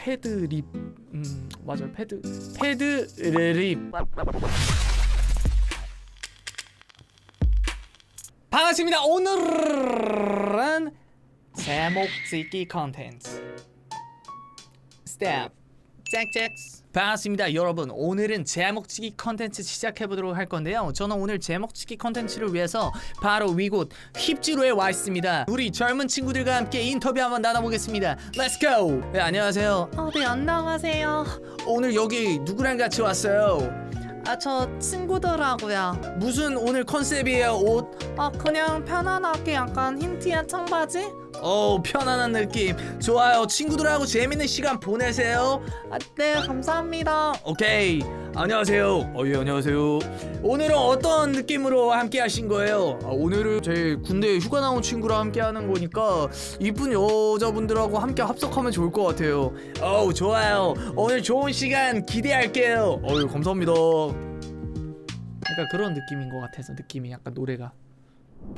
패드립. 음 맞아요 패드. 패드립. 반갑습니다. 오늘은 제목 찍기 컨텐츠. 스텝. 잭잭 반갑습니다 여러분 오늘은 제목치기 컨텐츠 시작해보도록 할 건데요 저는 오늘 제목치기 컨텐츠를 위해서 바로 위곳 힙지로에 와 있습니다 우리 젊은 친구들과 함께 인터뷰 한번 나눠보겠습니다 Let's go 네 안녕하세요 어, 네, 안녕하세요. 오늘 여기 누구랑 같이 왔어요? 아, 저 친구들하고요. 무슨 오늘 컨셉이에요 옷? 아, 그냥 편안하게 약간 흰 티에 청바지? 어 편안한 느낌. 좋아요. 친구들하고 재밌는 시간 보내세요. 아, 네, 감사합니다. 오케이. 안녕하세요. 어예 안녕하세요. 오늘은 어떤 느낌으로 함께 하신 거예요? 아, 오늘은 제 군대 휴가 나온 친구랑 함께 하는 거니까 이쁜 여자분들하고 함께 합석하면 좋을 것 같아요. 어우 좋아요. 오늘 좋은 시간 기대할게요. 어유 감사합니다. 약간 그런 느낌인 것 같아서 느낌이 약간 노래가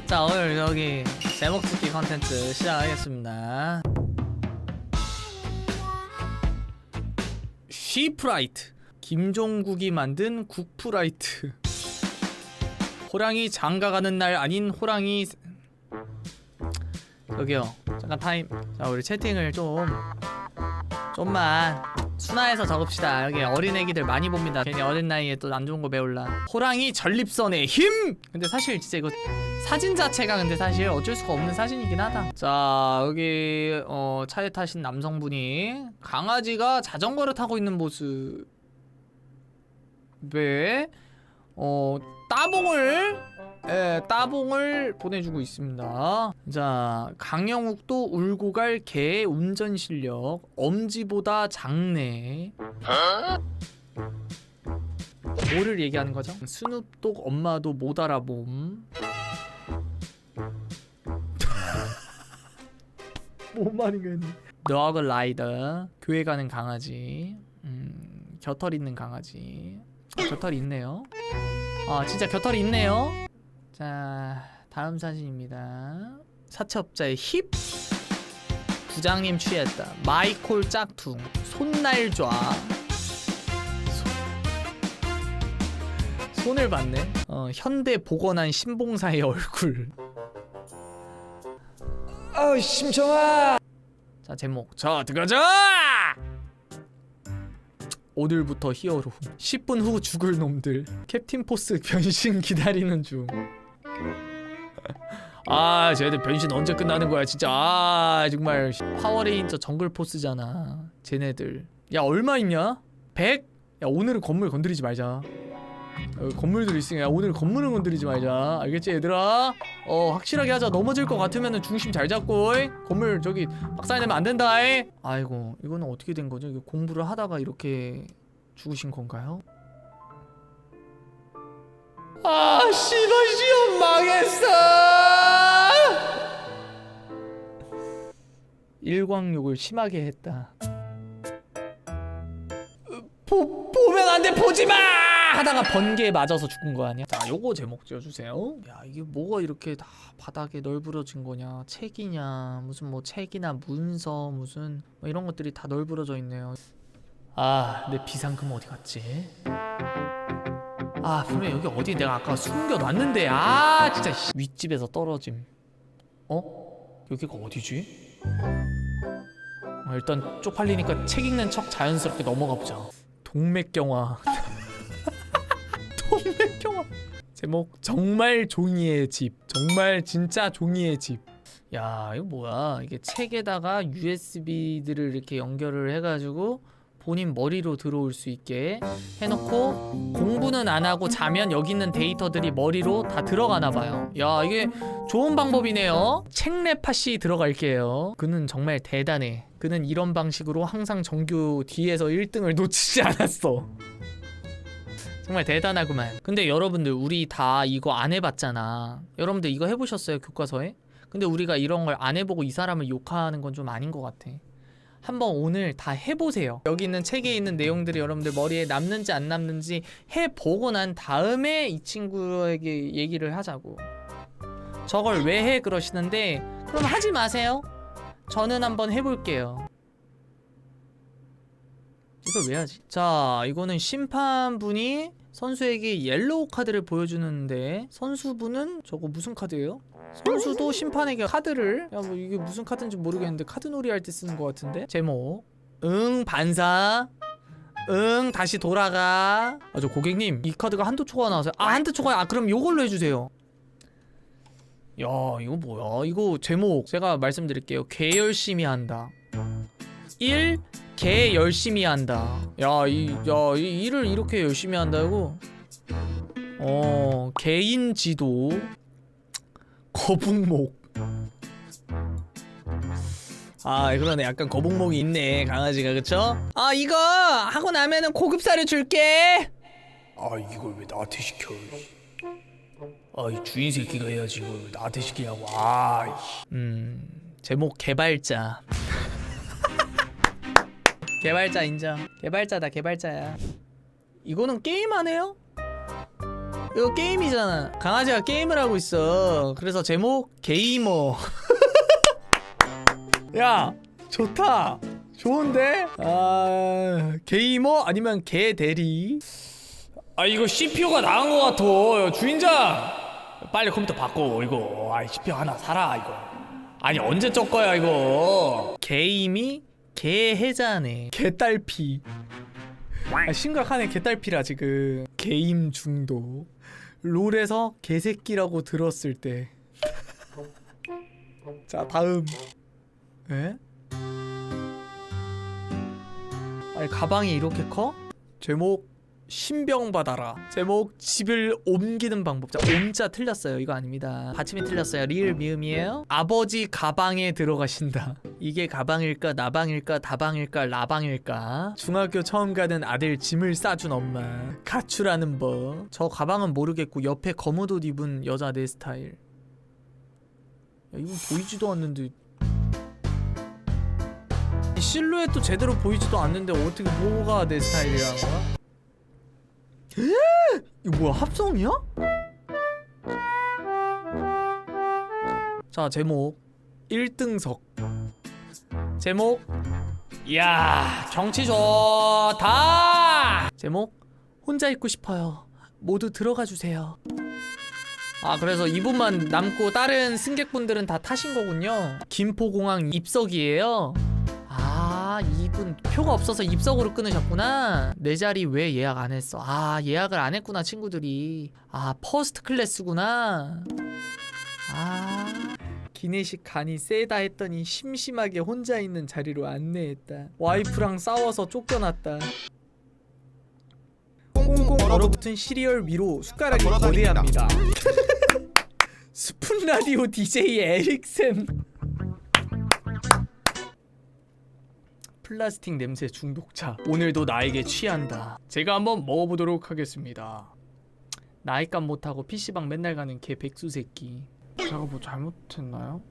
자 오늘 여기 제목 듣기 컨텐츠 시작하겠습니다. 시프라이트 김종국이 만든 국프라이트. 호랑이 장가가는 날 아닌 호랑이 여기요 잠깐 타임. 자 우리 채팅을 좀 좀만 순화해서 적읍시다. 여기 어린 애기들 많이 봅니다. 괜히 어린 나이에 또 안 좋은 거 배울라. 호랑이 전립선의 힘! 근데 사실 진짜 이거 사진 자체가 근데 사실 어쩔 수가 없는 사진이긴 하다. 자 여기 어 차에 타신 남성분이 강아지가 자전거를 타고 있는 모습에 어 따봉을 예, 따봉을 보내주고 있습니다. 자, 강영욱도 울고 갈 개의 운전 실력 엄지보다 작네. 뭐를 얘기하는 거죠? 스눕독 엄마도 못 알아봄. 뭔 말인가 너그 라이더 교회 가는 강아지 음, 겨털 있는 강아지 어, 겨털이 있네요 아 진짜 겨털이 있네요 자 다음 사진입니다. 사채업자의 힙. 부장님 취했다. 마이콜 짝퉁. 손날좌. 손- 손을 봤네. 어, 현대 복원한 신봉사의 얼굴. 어 심청아! 자 제목. 자 들어가자! 오늘부터 히어로 10분 후 죽을 놈들. 캡틴 포스 변신 기다리는 중 아, 쟤들 변신 언제 끝나는 거야, 진짜. 아, 정말 파워레인저 정글 포스잖아. 쟤네들. 야, 얼마 있냐? 100? 야, 오늘은 건물 건드리지 말자. 어, 건물들 있으니까 야, 오늘 건물은 건드리지 말자. 알겠지, 얘들아? 어, 확실하게 하자. 넘어질 것 같으면 중심 잘 잡고. 이? 건물 저기 박살 내면 안 된다. 이? 아이고, 이거는 어떻게 된 거죠? 공부를 하다가 이렇게 죽으신 건가요? 아, 씨발 시험 망했어. 일광욕을 심하게 했다. 보, 보면 안 돼, 보지 마! 하다가 번개에 맞아서 죽은 거 아니야? 자, 요거 제목 지어주세요. 야, 이게 뭐가 이렇게 다 바닥에 널브러진 거냐? 책이냐? 무슨 뭐 책이나 문서 무슨 뭐 이런 것들이 다 널브러져 있네요. 아, 내 비상금 어디 갔지? 아 분명 여기 어디 내가 아까 숨겨놨는데. 아 진짜 씨. 윗집에서 떨어짐. 어? 여기가 어디지? 아, 일단 쪽팔리니까 책 읽는 척 자연스럽게 넘어가 보자. 동맥경화. 동맥경화. 제목 정말 종이의 집. 정말 진짜 종이의 집야 이거 뭐야? 이게 책에다가 USB들을 이렇게 연결을 해가지고 본인 머리로 들어올 수 있게 해놓고 공부는 안 하고 자면 여기 있는 데이터들이 머리로 다 들어가나 봐요. 야 이게 좋은 방법이네요. 책레파시 들어갈게요. 그는 정말 대단해. 그는 이런 방식으로 항상 정규 뒤에서 1등을 놓치지 않았어. 정말 대단하구만. 근데 여러분들 우리 다 이거 안 해봤잖아. 여러분들 이거 해보셨어요 교과서에? 근데 우리가 이런 걸 안 해보고 이 사람을 욕하는 건 좀 아닌 것 같아. 한번 오늘 다 해보세요. 여기 있는 책에 있는 내용들이 여러분들 머리에 남는지 안 남는지 해보고 난 다음에 이 친구에게 얘기를 하자고. 저걸 왜 해 그러시는데 그럼 하지 마세요. 저는 한번 해볼게요. 이걸 왜 하지? 자 이거는 심판분이 선수에게 옐로우 카드를 보여주는데 선수분은 저거 무슨 카드예요? 선수도 심판에게 카드를? 야 뭐 이게 무슨 카드인지 모르겠는데 카드놀이 할 때 쓰는 것 같은데? 제목. 응 반사. 응 다시 돌아가. 아 저 고객님 이 카드가 한도 초과 나와서요. 아 한도 초과 아 그럼 요걸로 해주세요. 야 이거 뭐야? 이거 제목. 제가 말씀드릴게요. 개 열심히 한다. 1. 개 열심히 한다 야 이 야 이 일을 이렇게 열심히 한다고 어 개인 지도 거북목 아 그러네 약간 거북목이 있네 강아지가 그쵸? 아 이거 하고 나면은 고급사료 줄게 아 이걸 왜 나한테 시켜? 아이 주인 새끼가 해야지 이걸 왜 나한테 시키냐고. 아 이씨. 음 제목 개발자 개발자 인정 개발자다 개발자야 이거는 게임 안 해요? 이거 게임이잖아 강아지가 게임을 하고 있어 그래서 제목 게이머 야 좋다 좋은데? 아 게이머 아니면 개대리 아 이거 CPU가 나은 것 같아. 주인장. 빨리 컴퓨터 바꿔 이거. 아 CPU 하나 사라 이거. 아니 언제 적 거야 이거. 게임이 개해자네. 개딸피. 아, 심각하네 개딸피라 지금. 게임 중독. 롤에서 개새끼라고 들었을 때. 자 다음. 에? 아니 가방이 이렇게 커? 제목 신병 받아라. 제목 집을 옮기는 방법. 자 옮자 틀렸어요. 이거 아닙니다. 받침이 틀렸어요. 리을 미음이에요. 아버지 가방에 들어가신다. 이게 가방일까 나방일까 다방일까 라방일까? 중학교 처음 가는 아들 짐을 싸준 엄마. 가출하는 법 저 가방은 모르겠고 옆에 검은 옷 입은 여자 내 스타일. 야 이건 보이지도 않는데. 이 실루엣도 제대로 보이지도 않는데 어떻게 뭐가 내 스타일이라는 거야? 이거 뭐야 합성이야? 자 제목. 1등석. 제목. 이야 정치 좋다. 제목. 혼자 있고 싶어요. 모두 들어가 주세요. 아 그래서 이분만 남고 다른 승객분들은 다 타신 거군요. 김포공항 입석이에요 아 이분 표가 없어서 입석으로 끊으셨구나. 내 자리 왜 예약 안 했어? 아 예약을 안 했구나 친구들이. 아 퍼스트 클래스구나. 아. 기내식 간이 세다 했더니 심심하게 혼자 있는 자리로 안내했다. 와이프랑 싸워서 쫓겨났다. 꽁꽁 얼어붙은 시리얼 위로 숟가락이 거대합니다. 스푼 라디오 DJ 에릭센 플라스틱 냄새 중독자. 오늘도 나에게 취한다. 제가 한번 먹어보도록 하겠습니다. 나이값 못하고 PC방 맨날 가는 개 백수 새끼. 제가 뭐 잘못했나요?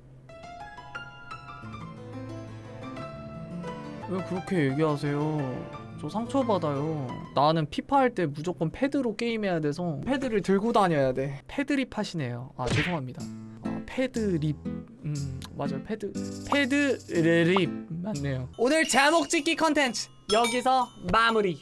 왜 그렇게 얘기하세요? 저 상처받아요. 나는 피파 할 때 무조건 패드로 게임해야 돼서 패드를 들고 다녀야 돼. 패드립 하시네요. 아 죄송합니다. 아, 패드립. 음 맞아요. 패드. 패드립 맞네요. 오늘 제목 찍기 컨텐츠 여기서 마무리